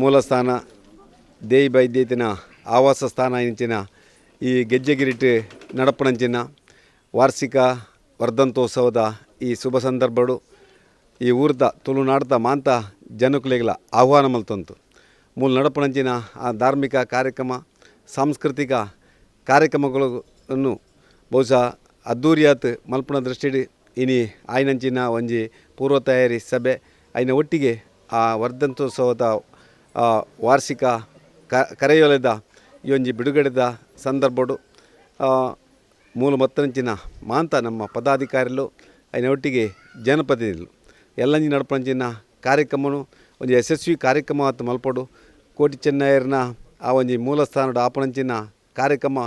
ಮೂಲಸ್ಥಾನ ದೇಯಿ ಬೈದ್ಯತಿನ ಆವಾಸ ಸ್ಥಾನ ಇಂಚಿನ, ಈ ಗೆಜ್ಜೆಗಿರಿಟ್ ನಡಪಣಂಚಿನ ವಾರ್ಷಿಕ ವರ್ಧಂತೋತ್ಸವದ ಈ ಶುಭ ಸಂದರ್ಭಡು ಈ ಊರ್ದ ತುಳುನಾಡ್ದ ಮಾಂತ ಜನಕುಲೆಗಳ ಆಹ್ವಾನ ಮಲ್ತಂತು. ಮೂಲ ನಡಪಣಂಚಿನ ಆ ಧಾರ್ಮಿಕ ಕಾರ್ಯಕ್ರಮ, ಸಾಂಸ್ಕೃತಿಕ ಕಾರ್ಯಕ್ರಮಗಳನ್ನು ಬಹುಶಃ ಅದ್ದೂರಿಯಾತ್ ಮಲ್ಪನ ದೃಷ್ಟಿಡಿ ಇನಿ ಆಯ್ನಂಚಿನ ಒಂಜಿ ಪೂರ್ವ ತಯಾರಿ ಸಭೆ, ಐನ ಒಟ್ಟಿಗೆ ಆ ವರ್ಧಂತೋತ್ಸವದ ವಾರ್ಷಿಕ ಕರೆಯೊಲೆದ ಈ ಬಿಡುಗಡೆದ ಸಂದರ್ಭಡು ಮೂಲ ಮತ್ತಂಚಿನ ಮಾಂತ ನಮ್ಮ ಪದಾಧಿಕಾರಿಲು ಐನ ಒಟ್ಟಿಗೆ ಜನಪ್ರತಿನಿಧಿಗಳು ಎಲ್ಲಂಜಿ ನಡಪಂಚಿನ ಕಾರ್ಯಕ್ರಮನು ಒಂಜಿ ಯಶಸ್ವಿ ಕಾರ್ಯಕ್ರಮ ಆತು ಮಲ್ಪಡು. ಕೋಟಿ ಚೆನ್ನಯ್ಯರ್ನ ಆ ಒಂಜಿ ಆಪಣಂಚಿನ ಕಾರ್ಯಕ್ರಮ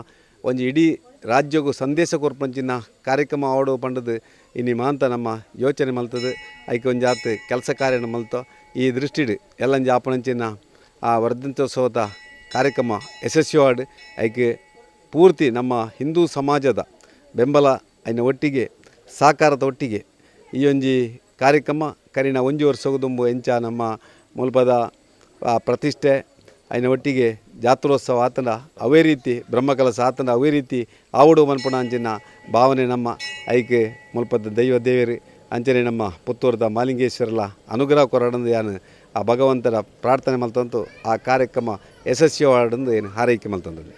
ಒಂಜಿ ಇಡೀ ರಾಜ್ಯಗೂ ಸಂದೇಶ ಕೊರ್ಪಂಚಿನ ಕಾರ್ಯಕ್ರಮ ಆವಡು ಪಂಡದು ಇನಿ ಮಾಂತ ನಮ್ಮ ಯೋಚನೆ ಮಲ್ತದು. ಐಕೆ ಒಂಜಿ ಆತು ಕೆಲಸ ಕಾರ್ಯನ ಮಲ್ತೋ. ಈ ದೃಷ್ಟಿಡ್ ಎಲ್ಲಂಜಿ ಆಪಣಂಚಿನ ಆ ವರ್ಧಂತೋತ್ಸವದ ಕಾರ್ಯಕ್ರಮ ಯಶಸ್ವಿವಾಡ್ ಐಕೆ ಪೂರ್ತಿ ನಮ್ಮ ಹಿಂದೂ ಸಮಾಜದ ಬೆಂಬಲ ಐನ ಒಟ್ಟಿಗೆ ಸಹಕಾರದ ಒಟ್ಟಿಗೆ ಈ ಒಂಜಿ ಕಾರ್ಯಕ್ರಮ ಕರಿನ ಒಂಜಿ ವರ್ಷಗುದುಂಬು ಎಂಚ ನಮ್ಮ ಮುಲ್ಪದ ಪ್ರತಿಷ್ಠೆ ಐನ ಒಟ್ಟಿಗೆ ಜಾತ್ರೋತ್ಸವ ಆತನ ಅವೇ ರೀತಿ, ಬ್ರಹ್ಮಕಲಸ ಆತನ ಅವೇ ರೀತಿ ಆವಡು ಮನ್ಪುಣ ಅಂಜಿನ ಭಾವನೆ ನಮ್ಮ ಐಕೆ ಮುಲ್ಪದ ದೈವ ದೇವರಿ. ಅಂಜನೆ ನಮ್ಮ ಪುತ್ತೂರದ ಮಾಲಿಂಗೇಶ್ವರಲ ಅನುಗ್ರಹ ಕೊರಡಂದು ಯಾನು ಆ ಭಗವಂತನ ಪ್ರಾರ್ಥನೆ ಮಲ್ತಂತು, ಆ ಕಾರ್ಯಕ್ರಮ ಯಶಸ್ವಿ ಏನು ಹಾರೈಕೆ ಮಲ್ತಂದು